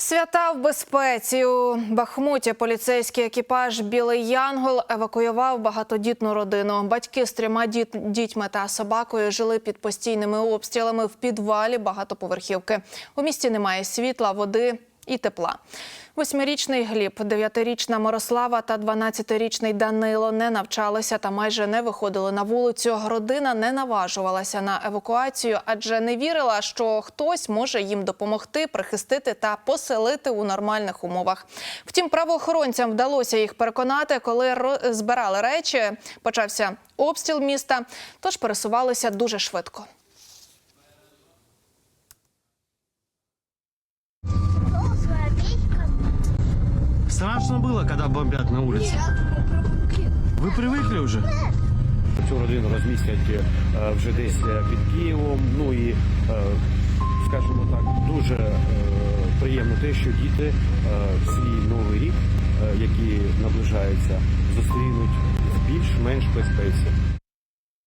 Свята в безпеці у Бахмуті поліцейський екіпаж Білий Янгол евакуював багатодітну родину. Батьки з трьома діт- дітьми та собакою жили під постійними обстрілами в підвалі багатоповерхівки. У місті немає світла, води і тепла. Восьмирічний Гліб, дев'ятирічна Мирослава та 12-річний Данило не навчалися та майже не виходили на вулицю. Родина не наважувалася на евакуацію, адже не вірила, що хтось може їм допомогти, прихистити та поселити у нормальних умовах. Втім, правоохоронцям вдалося їх переконати, коли збирали речі. Почався обстріл міста, тож пересувалися дуже швидко. Страшно было, когда бомбят на улице? Вы привыкли уже? Цю родину розмістять е, вже десь е, під Києвом. Ну і, е, скажімо так, дуже е, приємно те, що діти е, свій новий рік, е, який наближається, зустрінуть в більш-менш безпеці.